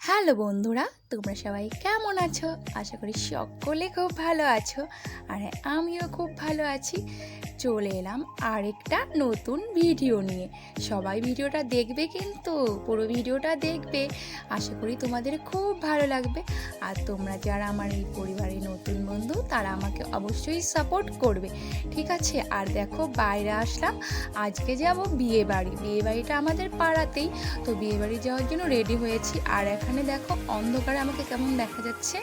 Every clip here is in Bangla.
হ্যালো বন্ধুরা তোমরা সবাই কেমন আছো? আশা করি সকলে খুব ভালো আছো। আর হ্যাঁ, আমিও খুব ভালো আছি। চলে এলাম আরেকটা নতুন ভিডিও নিয়ে। সবাই ভিডিওটা দেখবে কিন্তু, পুরো ভিডিওটা দেখবে। আশা করি তোমাদের খুব ভালো লাগবে। আর তোমরা যারা আমার এই পরিবারের নতুন বন্ধু, তারা আমাকে অবশ্যই সাপোর্ট করবে। ঠিক আছে? আর দেখো, বাইরে আসলাম। আজকে যাব বিয়ে বাড়ি বিয়ে বাড়িটা আমাদের পাড়াতেই। তো বিয়ে বাড়ি যাওয়ার জন্য রেডি হয়েছি। আর এখানে দেখো, অন্ধকারে আমাকে কেমন দেখা যাচ্ছে।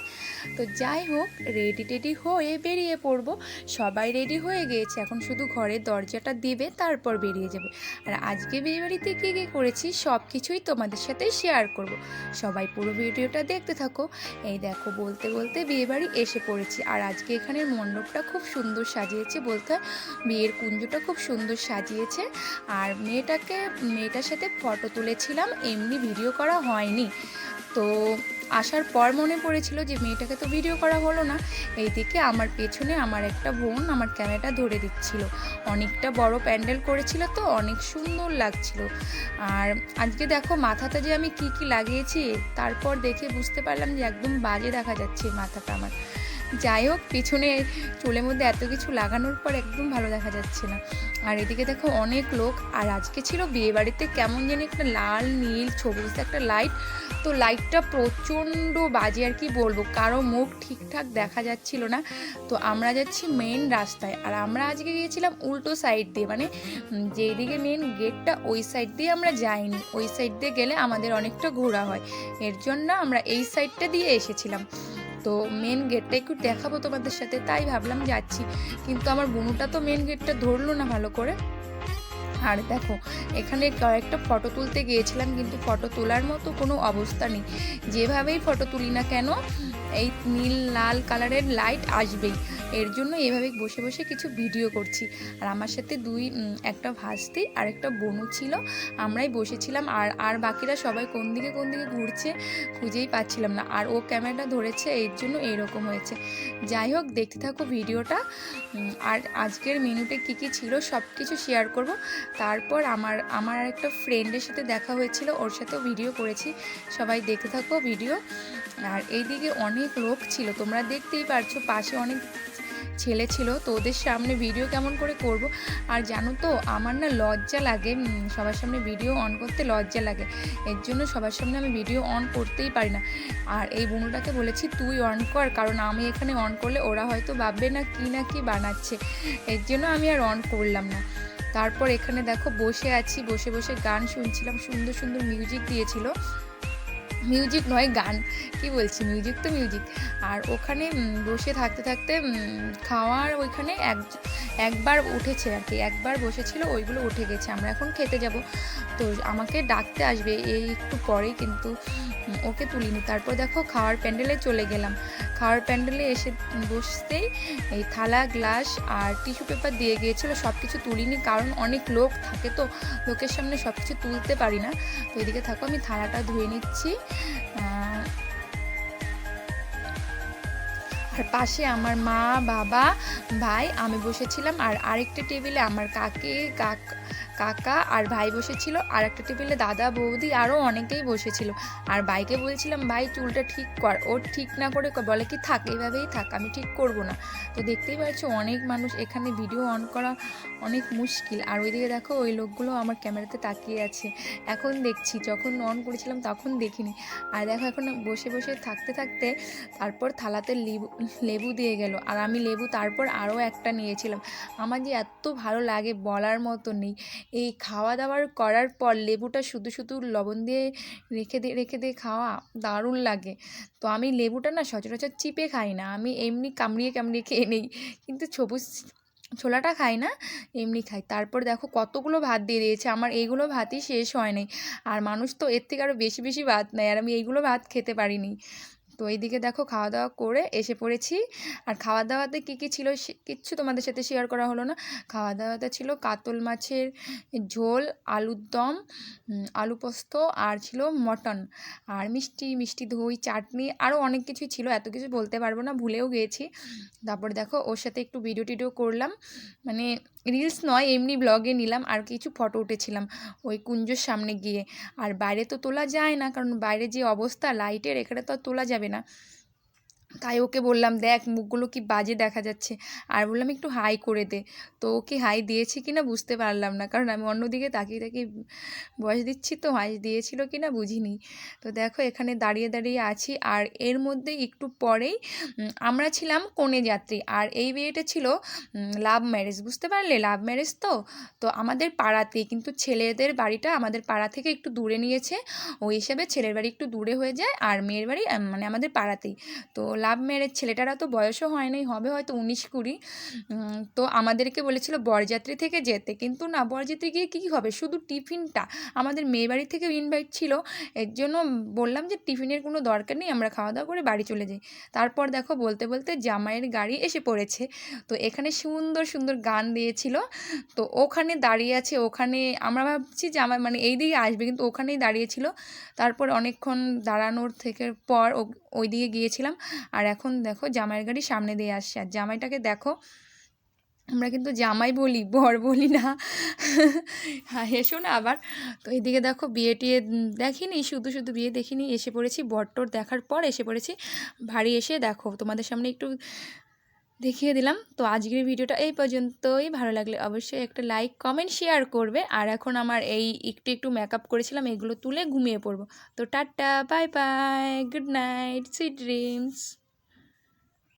তো যাই হোক রেডি টেডি হয়ে বেরিয়ে পড়ব। সবাই রেডি হয়ে গিয়েছে এখন শুধু ঘরের দরজাটা দেবে, তারপর বেরিয়ে যাবে। আর আজকে বিয়ে বাড়িতে কী কী করেছি, সব কিছুই তোমাদের সাথে শেয়ার করব। সবাই পুরো ভিডিওটা দেখতে থাকো। এই দেখো, বলতে বলতে বিয়ে বাড়ি এসে পড়েছি। আর আজকে এখানের মণ্ডপটা খুব সুন্দর সাজিয়েছে বলতে হয়। বিয়ের কুঞ্জটা খুব সুন্দর সাজিয়েছে। আর মেয়েটাকে, মেয়েটার সাথে ফটো তুলেছিলাম, এমনি ভিডিও করা হয়নি। তো আসার পর মনে পড়েছিল যে মেয়েটাকে তো ভিডিও করা হলো না। এইদিকে আমার পেছনে আমার একটা বোন আমার ক্যামেরাটা ধরে দিচ্ছিল। অনেকটা বড় প্যান্ডেল করেছিল তো, অনেক সুন্দর লাগছিল। আর আজকে দেখো মাথাতে যে আমি কি কি লাগিয়েছি, তারপর দেখে বুঝতে পারলাম যে একদম বাজে দেখা যাচ্ছে মাথাটা আমার। যাই হোক, পিছনে চুলের মধ্যে এত কিছু লাগানোর পর একদম ভালো দেখা যাচ্ছে না। আর এদিকে দেখো অনেক লোক, আর আজকে ছিল বিয়ে বাড়িতে কেমন জানি একটা লাল, নীল, সবুজ একটা লাইট তো লাইটটা প্রচণ্ড বাজে আর কি বলব, কারও মুখ ঠিকঠাক দেখা যাচ্ছিল না। তো আমরা যাচ্ছি মেন রাস্তায়, আর আমরা আজকে গিয়েছিলাম উল্টো সাইড দিয়ে মানে যেদিকে মেন গেটটা ওই সাইড দিয়ে আমরা যাইনি। ওই সাইড দিয়ে গেলে আমাদের অনেকটা ঘোরা হয়। এর জন্য আমরা এই সাইডটা দিয়ে এসেছিলাম। তো মেন গেটটা একটু দেখাবো তোমাদের সাথে, তাই ভাবলাম যাচ্ছি। কিন্তু আমার বুনুটা তো মেন গেটটা ধরলো না ভালো করে। আর দেখো, এখানে কয়েকটা ফটো তুলতে গিয়েছিলাম, কিন্তু ফটো তোলার মতো কোনো অবস্থা নেই। যেভাবেই ফটো তুলি না কেন, এই নীল লাল কালারের লাইট আসবেই। এর জন্য এভাবে বসে বসে কিছু ভিডিও করছি। আর আমার সাথে দুই একটা ভাস্তি আর একটা বনু ছিল। আমরাই বসেছিলাম আর আর বাকিরা সবাই কোন দিকে কোন দিকে ঘুরছে খুঁজেই পাচ্ছিলাম না। আর ও ক্যামেরাটা ধরেছে, এর জন্য এরকম হয়েছে। যাই হোক, দেখতে থাকো ভিডিওটা। আর আজকের মেনুতে কী কী ছিল সব কিছু শেয়ার করব। তারপর আমার আমার একটা ফ্রেন্ডের সাথে দেখা হয়েছিল, ওর সাথেও ভিডিও করেছি। সবাই দেখতে থাকো ভিডিও আর এইদিকে অনেক লোক ছিল, তোমরা দেখতেই পারছ, পাশে অনেক ছেলে ছিল, তো ওদের সামনে ভিডিও কেমন করে করব? আর জানো তো, আমার না লজ্জা লাগে সবার সামনে ভিডিও অন করতে লজ্জা লাগে। এর জন্য সবার সামনে আমি ভিডিও অন করতেই পারি না। আর এই বোনটাকে বলেছি, তুই অন কর, কারণ আমি এখানে অন করলে ওরা হয়তো ভাববে না কি না কি বানাচ্ছে। এর জন্য আমি আর অন করলাম না। তারপর এখানে দেখো, বসে আছি, বসে বসে গান শুনছিলাম, সুন্দর সুন্দর মিউজিক দিয়েছিল। মিউজিক নয়, গান। কি বলছি? মিউজিক তো মিউজিক। আর ওখানে বসে থাকতে থাকতে খাওয়ার ওইখানে এক, একবার উঠেছে আর কি। একবার বসেছিল, ওইগুলো উঠে গেছে। আমরা এখন খেতে যাব। তো আমাকে ডাকতে আসবে, এই একটু পরেই কিন্তু ওকে তুলিনি। তারপর দেখো, খাওয়ার প্যান্ডেলে চলে গেলাম। খাওয়ার প্যান্ডেলে এসে বসতেই এই থালা, গ্লাস আর টিস্যু পেপার দিয়ে গিয়েছিল। সব কিছু তুলিনি, কারণ অনেক লোক থাকে তো, লোকের সামনে সব কিছু তুলতে পারি না। তো এদিকে থাকো, আমি থালাটা ধুয়ে নিচ্ছি। আর পাশে আমার মা, বাবা, ভাই, আমি বসেছিলাম। আর আরেকটা টেবিলে আমার কাকে, কাক কাকা আর ভাই বসেছিল, আর একটা টেবিলে দাদা, বৌদি আরও অনেকেই বসেছিল। আর ভাইকে বলছিলাম, ভাই, চুলটা ঠিক কর। ও ঠিক না করে বলে কি, থাক, এইভাবেই থাক, আমি ঠিক করব না। তো দেখতেই পাচ্ছ, অনেক মানুষ এখানে ভিডিও অন করা অনেক মুশকিল। আর ওইদিকে দেখো, ওই লোকগুলো আমার ক্যামেরাতে তাকিয়ে আছে। এখন দেখছি, যখন অন করেছিলাম তখন দেখিনি। আর দেখো, এখন বসে বসে থাকতে থাকতে তারপর থালাতে লেবু লেবু দিয়ে গেল। আর আমি লেবু তারপর আরও একটা নিয়েছিলাম। আমার যে এত ভালো লাগে বলার মতো নেই। এই খাওয়া দাওয়ার করার পর লেবুটা শুধু শুধু লবণ দিয়ে রেখে দিয়ে রেখে দিয়ে খাওয়া দারুণ লাগে। তো আমি লেবুটা না সচরাচর চিপে খাই না। আমি এমনি কামড়িয়ে কামড়িয়ে খেয়ে নেই। কিন্তু সবুজ ছোলাটা খাই না, এমনি খাই। তারপর দেখো কতগুলো ভাত দিয়ে দিয়েছে। আমার এইগুলো ভাতই শেষ হয় নাই। আর মানুষ তো এর থেকে আরও বেশি বেশি ভাত নেয়। আর আমি এইগুলো ভাত খেতে পারিনি। তো এইদিকে দেখো খাওয়া দাওয়া করে এসে পড়েছি। আর খাওয়া দাওয়াতে কী কী ছিল কিচ্ছু তোমাদের সাথে শেয়ার করা হলো না। খাওয়া দাওয়াতে ছিল কাতল মাছের ঝোল, আলুর দম আলু পোস্ত আর ছিল মটন। আর মিষ্টি মিষ্টি দই, চাটনি আরও অনেক কিছুই ছিল, এত কিছু বলতে পারব না, ভুলেও গিয়েছি। তারপর দেখো ওর সাথে একটু ভিডিও টিডিও করলাম। মানে রিলস নয়, এমনি ব্লগে নিলাম। আর কিছু ফটো উঠেছিলাম ওই কুঞ্জর সামনে গিয়ে। আর বাইরে তো তোলা যায় না, কারণ বাইরে যে অবস্থা লাইটের এখানে তো তোলা যাবে না তাই ওকে বললাম, দেখ, মুখগুলো কি বাজে দেখা যাচ্ছে। আর বললাম, একটু হাই করে দে। তো ওকে হাই দিয়েছি কিনা বুঝতে পারলাম না, কারণ আমি অন্যদিকে তাকিয়ে তাকিয়ে বয়স দিচ্ছি তো, হাই দিয়েছিল কি না বুঝিনি। তো দেখো, এখানে দাঁড়িয়ে দাঁড়িয়ে আছি। আর এর মধ্যে একটু পরেই আমরা ছিলাম কনে যাত্রী। আর এই বিয়েটা ছিল লাভ ম্যারেজ বুঝতে পারলে? লাভ ম্যারেজ তো? তো আমাদের পাড়াতেই, কিন্তু ছেলেদের বাড়িটা আমাদের পাড়া থেকে একটু দূরে নিয়েছে। ওই হিসাবে ছেলের বাড়ি একটু দূরে হয়ে যায়, আর মেয়ের বাড়ি মানে আমাদের পাড়াতেই। তো লাভ ম্যারেজ ছেলেটারা তো বয়সও হয় নাই হবে হয়তো উনিশ কুড়ি। তো আমাদেরকে বলেছিল বরযাত্রী থেকে যেতে, কিন্তু না, বরযাত্রী গিয়ে কী হবে? শুধু টিফিনটা। আমাদের মেয়ে বাড়ি থেকে ইনভাইট ছিল, এর জন্য বললাম যে টিফিনের কোনো দরকার নেই, আমরা খাওয়া দাওয়া করে বাড়ি চলে যাই। তারপর দেখো বলতে বলতে জামাইয়ের গাড়ি এসে পড়েছে। তো এখানে সুন্দর সুন্দর গান দিয়েছিল। তো ওখানে দাঁড়িয়ে আছে, ওখানে আমরা ভাবছি যে আমার মানে এই দিকে আসবে, কিন্তু ওখানেই দাঁড়িয়েছিল তারপর অনেকক্ষণ দাঁড়ানোর থেকে পর ওই দিকে গিয়েছিলাম। আর এখন দেখো জামাইয়ের গাড়ি সামনে দিয়ে আসছে। আর জামাইটাকে দেখো, আমরা কিন্তু জামাই বলি, বর বলি না। হ্যাঁ হেসো না আবার। তো এইদিকে দেখো বিয়ে টিয়ে দেখিনি, শুধু শুধু বিয়ে দেখিনি, এসে পড়েছি। বরটোর দেখার পর এসে পড়েছি। ভারী এসে দেখো, তোমাদের সামনে একটু দেখিয়ে দিলাম। তো আজকের ভিডিওটা এই পর্যন্তই। ভালো লাগলে অবশ্যই একটা লাইক কমেন্ট শেয়ার করবে। আর এখন আমার এই একটু একটু মেকআপ করেছিলাম, এগুলো তুলে ঘুমিয়ে পড়ব। তো tata bye bye good night sweet dreams